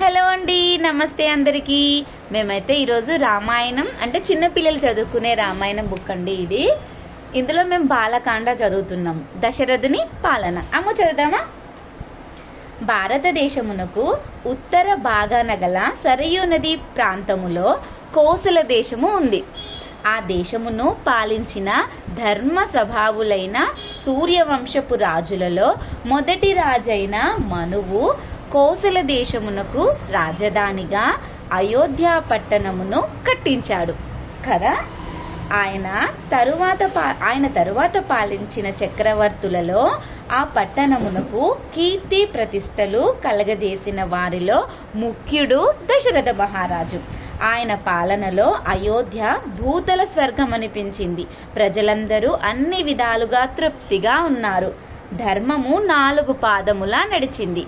Hello అండి నమస్తే అందరికీ. మేమైతే ఈరోజు రామాయణం అంటే చిన్నపిల్లలు చదువుకునే రామాయణం బుక్ అండి ఇది. ఇందులో మేము బాలకాండ చదువుతున్నాం. దశరథుని పాలన. అమ్మ చదువుదామా? భారతదేశమునకు ఉత్తర భాగాన గల సరయూ నది ప్రాంతములో కోసల దేశము ఉంది. ఆ దేశమును పాలించిన ధర్మ స్వభావులైన సూర్యవంశపు రాజులలో మొదటి రాజైన మనువు కోసల దేశమునకు రాజధానిగా అయోధ్య పట్టణమును కట్టించాడు. కదా? ఆయన తరువాత పా- ఆయన తరువాత పాలించిన చక్రవర్తులలో ఆ పట్టణమునకు కీర్తి ప్రతిష్టలు కలగజేసిన వారిలో ముఖ్యుడు దశరథ మహారాజు. ఆయన పాలనలో అయోధ్య భూతల స్వర్గం అనిపించింది ప్రజలందరూ అన్ని విధాలుగా తృప్తిగా ఉన్నారు. ధర్మము నాలుగు పాదములా నడిచింది.